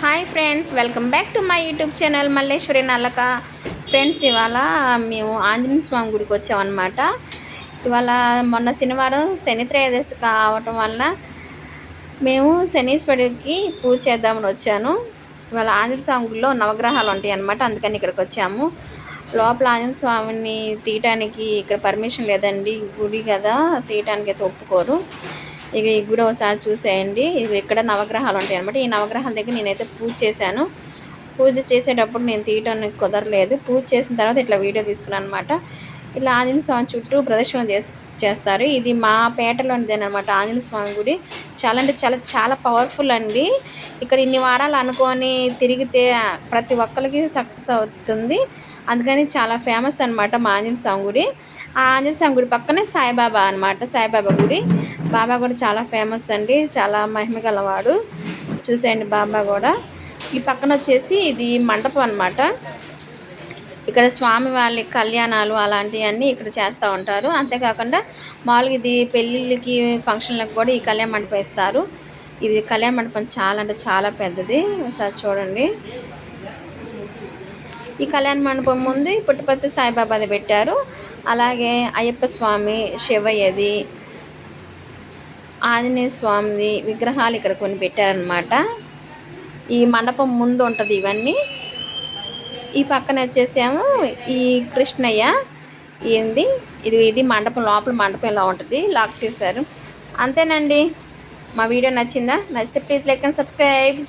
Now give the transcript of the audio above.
Hi friends welcome back to my YouTube channel Malleswari నల్లక. Friends ఇవాళ మేము ఆంజనేయ స్వామి గుడికి వచ్చామన్నమాట. ఇవాళ మొన్న శనివారం శని త్రయోదశి కావటం వల్ల మేము శనీశ్వరుడికి పూజ చేద్దామని వచ్చాను. ఇవాళ ఆంజనేయ స్వామి గుడిలో నవగ్రహాలు ఉంటాయి అన్నమాట అందుకని ఇక్కడికి వచ్చాము. లోపల ఆంజనేయ స్వామిని తీయటానికి ఇక్కడ పర్మిషన్ లేదండి గుడి కదా తీయటానికి అయితే ఒప్పుకోరు. ఇక ఈ గుడి ఒకసారి చూసేయండి. ఇది ఇక్కడ నవగ్రహాలు ఉంటాయి అనమాట ఈ నవగ్రహాల దగ్గర నేనైతే పూజ చేశాను. పూజ చేసేటప్పుడు నేను తీయటానికి కుదరలేదు. పూజ చేసిన తర్వాత ఇట్లా వీడియో తీసుకున్నాను అనమాట ఇట్లా ఆంజనేయ స్వామి చుట్టూ ప్రదర్శన చేస్ చేస్తారు. ఇది మా పేటలోనిదేనమాట. ఆంజనేయ స్వామి గుడి. చాలా అంటే చాలా చాలా పవర్ఫుల్ అండి. ఇక్కడ ఇన్ని వారాలు అనుకొని తిరిగితే ప్రతి ఒక్కరికి సక్సెస్ అవుతుంది. అందుకని చాలా ఫేమస్ అనమాట మా ఆంజనేయ స్వామి గుడి. ఆ ఆంజనేయ స్వామి గుడి పక్కనే సాయిబాబా అనమాట సాయిబాబా గుడి. బాబా కూడా చాలా ఫేమస్ అండి. చాలా మహిమ గలవాడు. చూసేయండి బాబా కూడా. ఈ పక్కన వచ్చేసి ఇది మండపం అనమాట ఇక్కడ స్వామి వాళ్ళ కళ్యాణాలు అలాంటివన్నీ ఇక్కడ చేస్తూ ఉంటారు. అంతేకాకుండా మామూలుగా ఇది పెళ్ళిళ్ళకి ఫంక్షన్లకు కూడా ఈ కళ్యాణ మండపం ఇస్తారు. ఇది కళ్యాణ మండపం చాలా అంటే చాలా పెద్దది. ఒకసారి చూడండి. ఈ కళ్యాణ మండపం ముందు పుట్టపర్తి సాయిబాబాది పెట్టారు. అలాగే అయ్యప్ప స్వామి శివయ్యది ఆంజనేయ స్వామిది విగ్రహాలు ఇక్కడ కొన్ని పెట్టారనమాట ఈ మండపం ముందు ఉంటుంది ఇవన్నీ. ఈ పక్కన వచ్చేసాము ఈ కృష్ణయ్య. ఏంది? ఇది ఇది మండపం లోపల మండపం ఇలా ఉంటుంది? లాక్ చేశారు. అంతేనండి. మా వీడియో నచ్చిందా? నచ్చితే ప్లీజ్ లైక్ అండ్ సబ్స్క్రైబ్.